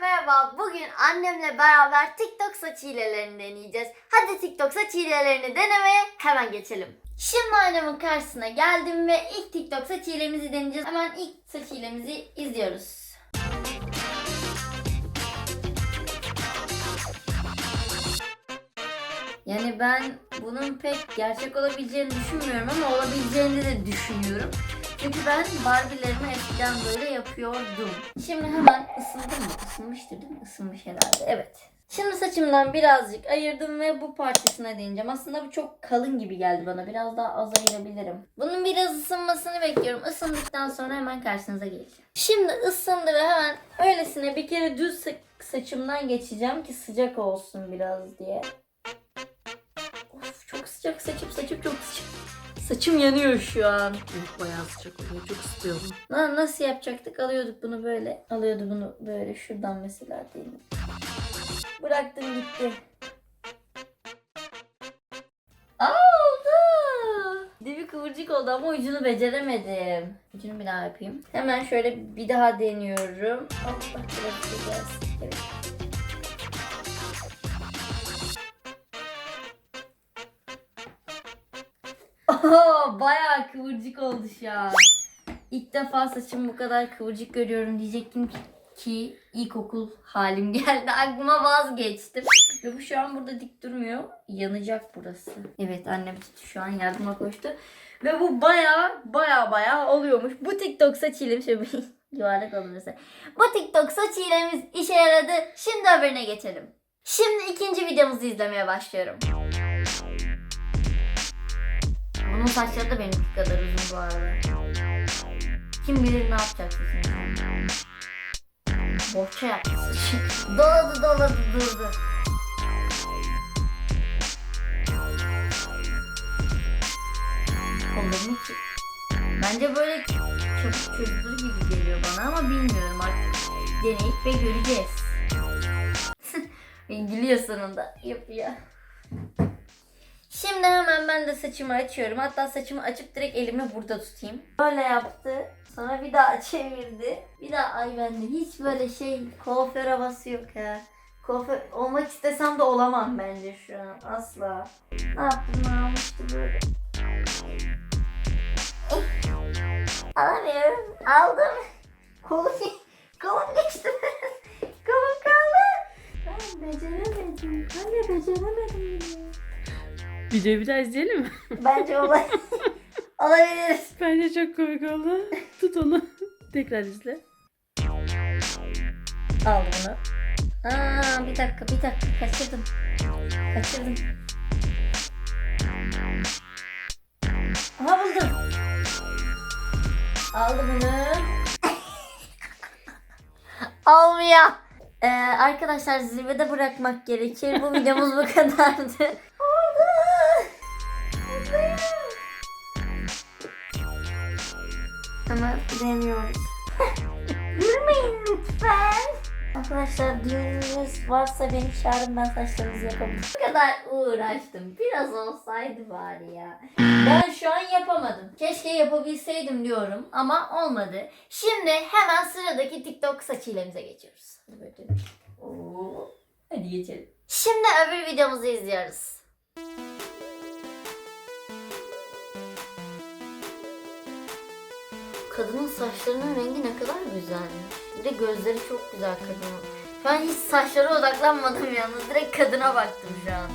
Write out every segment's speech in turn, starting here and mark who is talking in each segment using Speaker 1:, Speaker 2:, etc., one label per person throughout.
Speaker 1: merhaba. Bugün annemle beraber TikTok saç hilelerini deneyeceğiz. Hadi TikTok saç hilelerini denemeye hemen geçelim. Şimdi annemin karşısına geldim ve ilk TikTok saç hilemizi deneyeceğiz. Hemen ilk saç hilemizi izliyoruz. Yani ben bunun pek gerçek olabileceğini düşünmüyorum ama olabileceğini de düşünüyorum. Çünkü ben Barbie'lerimi eskiden böyle yapıyordum. Şimdi hemen ısındım mı? Isınmıştır değil mi? Isınmış herhalde. Evet. Şimdi saçımdan birazcık ayırdım ve bu parçasına değineceğim. Aslında bu çok kalın gibi geldi bana. Biraz daha az ayırabilirim. Bunun biraz ısınmasını bekliyorum. Isındıktan sonra hemen karşınıza geleceğim. Şimdi ısındı ve hemen öylesine bir kere düz sa- saçımdan geçeceğim ki sıcak olsun biraz diye. Of çok sıcak saçım saçım çok sıcak. Saçım yanıyor şu an.
Speaker 2: Evet bayağı sıcak oluyor. Çok istiyorum.
Speaker 1: Lan nasıl yapacaktık? Alıyorduk bunu böyle. Alıyordu bunu böyle şuradan mesela değil mi? Bıraktım gitti. Aa oldu. Dibi kıvırcık oldu ama ucunu beceremedim. Ucunu bir daha yapayım. Hemen şöyle bir daha deniyorum. Allah bırakacağız. Evet. Oho, bayağı kıvırcık oldu şu an. İlk defa saçım bu kadar kıvırcık görüyorum diyecektim ki, ki ilkokul halim geldi. Aklıma vazgeçtim. Ve bu şu an burada dik durmuyor. Yanacak burası. Evet annem şu an yardıma koştu. Ve bu baya baya baya oluyormuş. Bu TikTok saç hilem şöyle yuvarlak oldu mesela. Bu TikTok saç hilemiz işe yaradı. Şimdi öbürüne geçelim. Şimdi ikinci videomuzu izlemeye başlıyorum. Bunun saçları da benimki kadar uzun bu arada. Kim bilir ne yapacaksın sen. Bohça yaptı saçı. Doladı doladı durdu. Olur mu ki? Bence böyle çabuk çözülür gibi geliyor bana ama bilmiyorum artık. Deneyip ve göreceğiz. Gülüyor sonunda. Yapıyor. Şimdi hemen ben de saçımı açıyorum. Hatta saçımı açıp direkt elimi burada tutayım. Böyle yaptı. Sonra bir daha çevirdi. Bir daha ay bende hiç böyle şey kuaför havası yok ya. Kuaför olmak istesem de olamam bence şu an. Asla. Ne yaptım ne almıştı böyle. Alamıyorum. Aldım. Kolum, kolum geçti. kolum kaldı. Ben beceremedim. De beceremedim.
Speaker 2: Videoyu bir daha izleyelim mi?
Speaker 1: Bence olay olabiliriz.
Speaker 2: Bence çok komik oldu. Tut onu. Tekrar izle.
Speaker 1: Al bunu. Aa, bir dakika bir dakika kaçırdım. Kaçırdım. Aha buldum. Aldım bunu. Olmuyor. Ee, arkadaşlar zirvede bırakmak gerekir. Bu videomuz bu kadardı. Hemen deniyoruz. Gülmeyin lütfen. Arkadaşlar düğününüz varsa beni çağırın ben saçlarınızı yapabilirim. Bu kadar uğraştım. Biraz olsaydı bari ya. Ben şu an yapamadım. Keşke yapabilseydim diyorum ama olmadı. Şimdi hemen sıradaki TikTok saç hilemize geçiyoruz. Hadi. Oo. Hadi geçelim. Şimdi öbür videomuzu izliyoruz. Kadının saçlarının rengi ne kadar güzelmiş. Bir de gözleri çok güzel kadının. Şu an hiç saçlara odaklanmadım yalnız. Direkt kadına baktım şu an.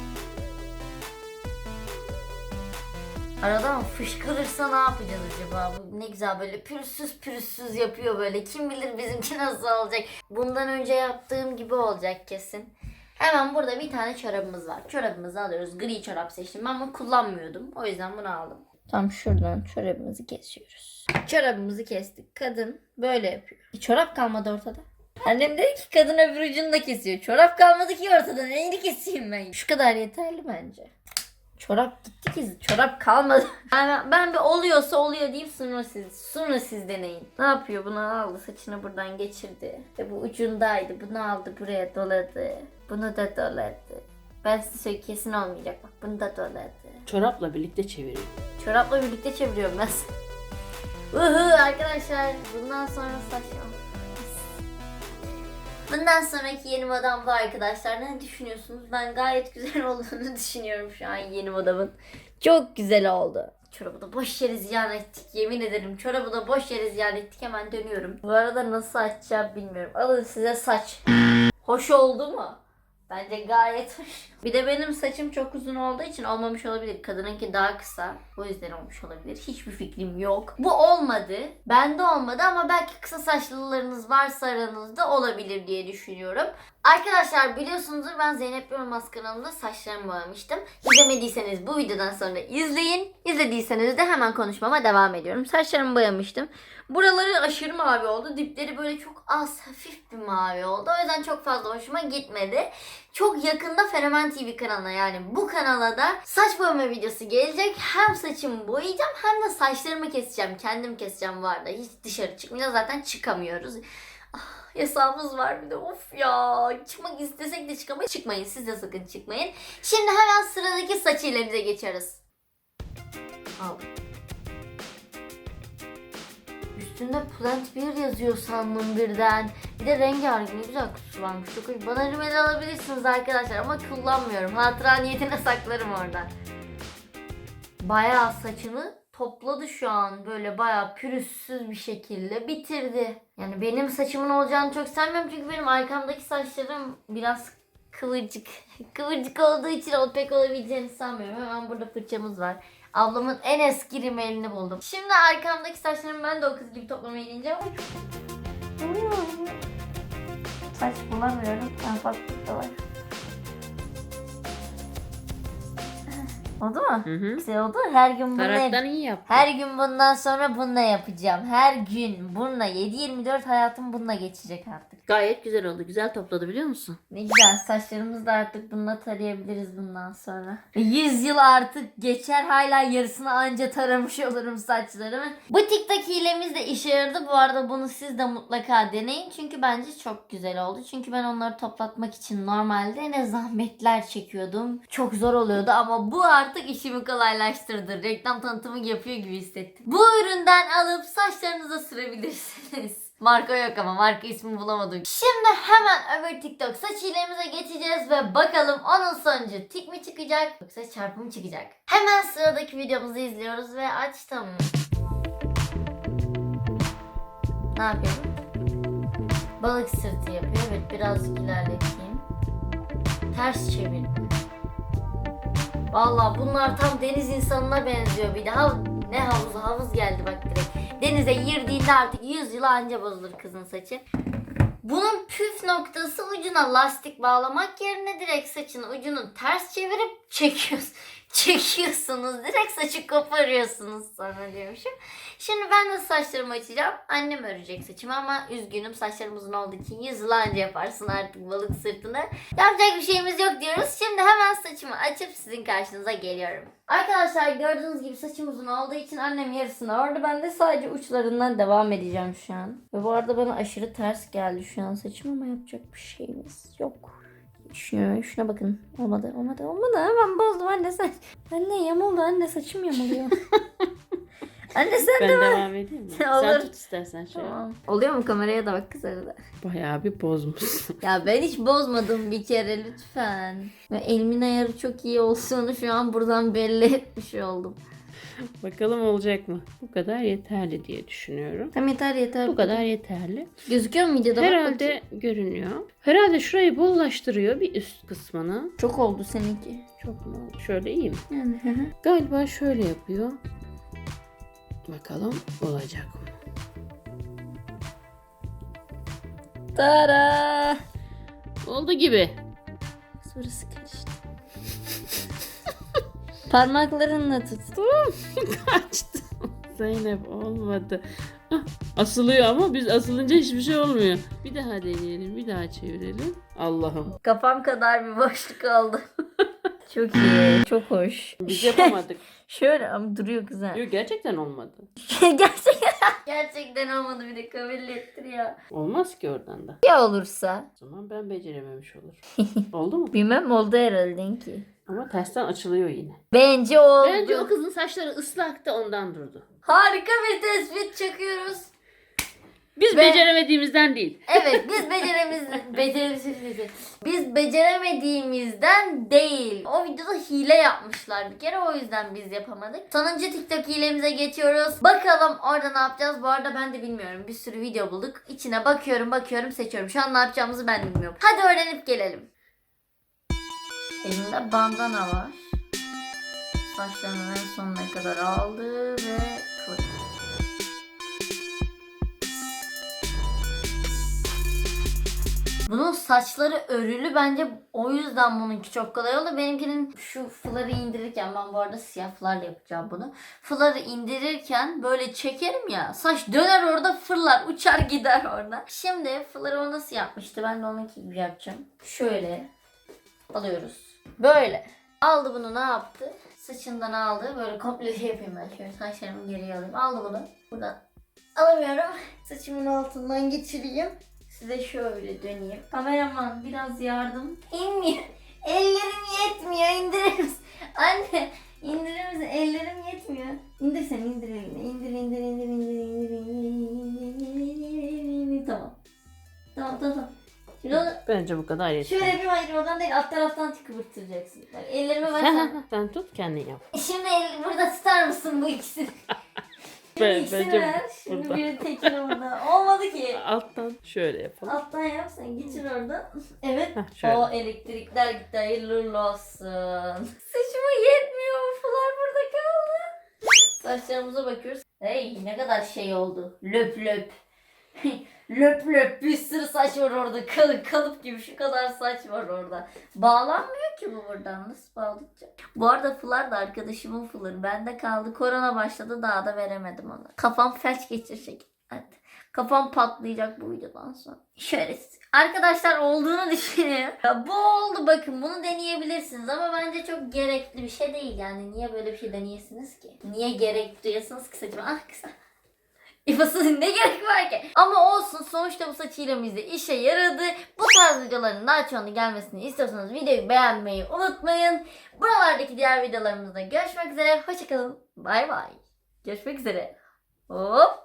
Speaker 1: Aradan fışkırırsa ne yapacağız acaba? Bu ne güzel böyle pürüzsüz pürüzsüz yapıyor böyle. Kim bilir bizimki nasıl olacak. Bundan önce yaptığım gibi olacak kesin. Hemen burada bir tane çorabımız var. Çorabımızı alıyoruz. Gri çorap seçtim. Ben bunu kullanmıyordum. O yüzden bunu aldım. Tam şuradan çorabımızı kesiyoruz. Çorabımızı kestik. Kadın böyle yapıyor. Bir çorap kalmadı ortada. Annem dedi ki kadın öbür ucunu da kesiyor. Çorap kalmadı ki ortada. Neyini keseyim ben? Şu kadar yeterli bence. Çorap gitti ki çorap kalmadı. Yani ben bir oluyorsa oluyor deyip sonra siz sonra siz deneyin. Ne yapıyor? Bunu aldı saçını buradan geçirdi. Ve bu ucundaydı. Bunu aldı buraya doladı. Bunu da doladı. Ben size söyleyeyim kesin olmayacak. Bak bunu da doladı.
Speaker 2: Çorapla birlikte çeviriyor.
Speaker 1: Çorapla birlikte çeviriyorum ben. Uhu arkadaşlar bundan sonra saç Bundan sonraki yeni modam bu arkadaşlar. Ne düşünüyorsunuz? Ben gayet güzel olduğunu düşünüyorum şu an yeni modamın. Çok güzel oldu. Çorabı da boş yere ziyan ettik. Yemin ederim çorabı da boş yere ziyan ettik. Hemen dönüyorum. Bu arada nasıl açacağım bilmiyorum. Alın size saç. Hoş oldu mu? Bence gayet hoş. Bir de benim saçım çok uzun olduğu için olmamış olabilir. Kadınınki daha kısa. O yüzden olmuş olabilir. Hiçbir fikrim yok. Bu olmadı. Bende olmadı ama belki kısa saçlılarınız varsa aranızda olabilir diye düşünüyorum. Arkadaşlar biliyorsunuzdur ben Zeynep Yorulmaz kanalımda saçlarımı boyamıştım. İzlemediyseniz bu videodan sonra izleyin. İzlediyseniz de hemen konuşmama devam ediyorum. Saçlarımı boyamıştım. Buraları aşırı mavi oldu. Dipleri böyle çok az hafif bir mavi oldu. O yüzden çok fazla hoşuma gitmedi. Çok yakında Fenomen TV kanalına yani bu kanala da saç boyama videosu gelecek. Hem saçımı boyayacağım hem de saçlarımı keseceğim. Kendim keseceğim bu arada. Hiç dışarı çıkmayacağız. Zaten çıkamıyoruz. Ah, yasağımız var bir de of ya. Çıkmak istesek de çıkamayız. Çıkmayın siz de sakın çıkmayın. Şimdi hemen sıradaki saç iğnemize geçiyoruz. Al. Üstünde Plant 1 yazıyor sandım birden. Bir de rengarenk ne güzel kutusu varmış. Çok hoş. Bana rimel alabilirsiniz arkadaşlar ama kullanmıyorum. Hatıra niyetine saklarım orada. Bayağı saçını topladı şu an. Böyle bayağı pürüzsüz bir şekilde bitirdi. Yani benim saçımın olacağını çok sevmiyorum çünkü benim arkamdaki saçlarım biraz kıvırcık. Kıvırcık olduğu için o pek olabileceğini sanmıyorum. Hemen burada fırçamız var. Ablamın en eski rimelini buldum. Şimdi arkamdaki saçlarımı ben de o kız gibi toplamaya gideceğim. Saç bulamıyorum. Ben farklı var. Oldu mu?
Speaker 2: Hı hı.
Speaker 1: Güzel oldu. Her gün bunu
Speaker 2: Taraktan iyi yap.
Speaker 1: her gün bundan sonra bununla yapacağım. Her gün bununla 7-24 hayatım bununla geçecek artık.
Speaker 2: Gayet güzel oldu. Güzel topladı biliyor musun?
Speaker 1: Ne güzel saçlarımızı da artık bununla tarayabiliriz bundan sonra. 100 yıl artık geçer hala yarısını anca taramış olurum saçlarımı. Bu TikTok hilemiz de işe yaradı. Bu arada bunu siz de mutlaka deneyin. Çünkü bence çok güzel oldu. Çünkü ben onları toplatmak için normalde ne zahmetler çekiyordum. Çok zor oluyordu ama bu artık işimi kolaylaştırdı. Reklam tanıtımı yapıyor gibi hissettim. Bu üründen alıp saçlarınıza sürebilirsiniz. Marka yok ama marka ismi bulamadım. Şimdi hemen öbür TikTok saç hilemize geçeceğiz ve bakalım onun sonucu tik mi çıkacak yoksa çarpı mı çıkacak? Hemen sıradaki videomuzu izliyoruz ve açtım. Ne yapıyorum? Balık sırtı yapıyor. Evet birazcık ilerleteyim. Ters çevir. Vallahi bunlar tam deniz insanına benziyor bir daha. Ne havuzu havuz geldi bak direkt. Denize girdiğinde artık 100 yıl anca bozulur kızın saçı. Bunun püf noktası ucuna lastik bağlamak yerine direkt saçın ucunu ters çevirip çekiyorsun. Çekiyorsunuz. Direkt saçı koparıyorsunuz sonra diyormuşum. Şimdi ben de saçlarımı açacağım. Annem örecek saçımı ama üzgünüm saçlarım uzun olduğu için 100 yıl anca yaparsın artık balık sırtını. Yapacak bir şeyimiz yok diyoruz. Şimdi hemen saçımı açıp sizin karşınıza geliyorum. Arkadaşlar gördüğünüz gibi saçım uzun olduğu için annem yarısını ördü. Ben de sadece uçlarından devam edeceğim şu an. Ve bu arada bana aşırı ters geldi şu an saçım ama yapacak bir şeyimiz yok. Şuna, şuna bakın. Olmadı, olmadı, olmadı. Hemen bozdum anne saç. Anne yamuldu anne saçım yamuluyor. anne sen
Speaker 2: Ben
Speaker 1: de mi?
Speaker 2: devam edeyim mi?
Speaker 1: Olur.
Speaker 2: Sen tut istersen şöyle.
Speaker 1: Tamam. Oluyor mu kameraya da bak kız arada.
Speaker 2: Bayağı bir bozmuşsun.
Speaker 1: Ya ben hiç bozmadım bir kere lütfen. Ve elimin ayarı çok iyi olduğunu şu an buradan belli etmiş oldum.
Speaker 2: Bakalım olacak mı? Bu kadar yeterli diye düşünüyorum.
Speaker 1: Tam yeter yeter.
Speaker 2: Bu kadar yeterli.
Speaker 1: Gözüküyor mu videoda?
Speaker 2: Herhalde görünüyor. Herhalde şurayı bollaştırıyor bir üst kısmını.
Speaker 1: Çok oldu seninki.
Speaker 2: Çok mu? Şöyle iyi mi?
Speaker 1: Yani hı hı.
Speaker 2: Galiba şöyle yapıyor. Bakalım olacak mı?
Speaker 1: Tara.
Speaker 2: Oldu gibi.
Speaker 1: Burası karıştı. Parmaklarınla tut.
Speaker 2: Kaçtı. Zeynep olmadı. Ah, Asılıyor ama biz asılınca hiçbir şey olmuyor. Bir daha deneyelim, bir daha çevirelim. Allah'ım.
Speaker 1: Kafam kadar bir boşluk oldu. çok iyi. Çok hoş.
Speaker 2: Biz yapamadık.
Speaker 1: Şöyle ama duruyor güzel.
Speaker 2: Yok gerçekten olmadı.
Speaker 1: gerçekten, gerçekten olmadı bir de kabul ettir ya.
Speaker 2: Olmaz ki oradan da.
Speaker 1: Ya olursa?
Speaker 2: O zaman ben becerememiş olur. Oldu mu?
Speaker 1: Bilmem oldu herhalde ki.
Speaker 2: Ama tersten açılıyor yine.
Speaker 1: Bence oldu.
Speaker 2: Bence o kızın saçları ıslaktı ondan durdu.
Speaker 1: Harika bir tespit çakıyoruz.
Speaker 2: Biz
Speaker 1: Ve-
Speaker 2: beceremediğimizden değil.
Speaker 1: Evet biz beceremiz beceremiz biz beceremediğimizden değil. O videoda hile yapmışlar bir kere o yüzden biz yapamadık. Sonuncu TikTok hilemize geçiyoruz. Bakalım orada ne yapacağız? Bu arada ben de bilmiyorum. Bir sürü video bulduk. İçine bakıyorum bakıyorum seçiyorum. Şu an ne yapacağımızı ben de bilmiyorum. Hadi öğrenip gelelim. Elimde bandana var. Saçlarını en sonuna kadar aldı ve kılıç. Bunun saçları örülü bence o yüzden bununki çok kolay oldu. Benimkinin şu fıları indirirken ben bu arada siyah fılarla yapacağım bunu. Fıları indirirken böyle çekerim ya saç döner orada fırlar uçar gider orada. Şimdi fıları o nasıl yapmıştı ben de onunki gibi yapacağım. Şöyle alıyoruz. Böyle. Aldı bunu ne yaptı? Saçından aldı. Böyle komple şey yapayım ben. Şöyle saçlarımı geriye alayım. Aldı bunu. Buradan alamıyorum. Saçımın altından geçireyim. Size şöyle döneyim. Kameraman biraz yardım. İnmiyor. Ellerim yetmiyor. İndirir? Anne indirir? Ellerim yetmiyor. İndir sen indir elini. İndir indir indir indir indir indir. indir. Tamam. Tamam tamam. Şimdi onu
Speaker 2: Bence bu kadar yeter.
Speaker 1: şöyle bir hayır oradan değil alt taraftan kıvırtıracaksın. Bak ellerimi versen.
Speaker 2: Sen tut kendin yap.
Speaker 1: Şimdi el, burada tutar mısın bu ikisini? Şimdi
Speaker 2: Ben-
Speaker 1: ikisini
Speaker 2: bence
Speaker 1: ver. Şimdi
Speaker 2: burada.
Speaker 1: biri tekini burada. Olmadı ki.
Speaker 2: Alttan şöyle yapalım.
Speaker 1: Alttan yap sen geçir oradan. Evet.
Speaker 2: Şöyle.
Speaker 1: O elektrikler gitti hayırlı uğurlu olsun. Saçıma yetmiyor ufular burada kaldı. Saçlarımıza bakıyoruz. Hey ne kadar şey oldu. Löp löp. löp löp bir sürü saç var orada. Kalıp, kalıp gibi şu kadar saç var orada. Bağlanmıyor ki bu buradan. Nasıl bağlayacağım? Bu arada fılar da arkadaşımın fıları. Bende kaldı. Korona başladı daha da veremedim ona. Kafam felç geçirecek. Evet. Kafam patlayacak bu videodan sonra. Şöyle arkadaşlar olduğunu düşünüyorum. Ya bu oldu bakın bunu deneyebilirsiniz ama bence çok gerekli bir şey değil yani. Niye böyle bir şey deneyesiniz ki? Niye gerek duyasınız ki saçma? Ah kısa. İfasız ne gerek var ki? Ama olsun sonuçta bu saç hilemiz de işe yaradı. Bu tarz videoların daha çoğunu gelmesini istiyorsanız videoyu beğenmeyi unutmayın. Buralardaki diğer videolarımızda görüşmek üzere. Hoşçakalın. Bay bay. Görüşmek üzere. Hop.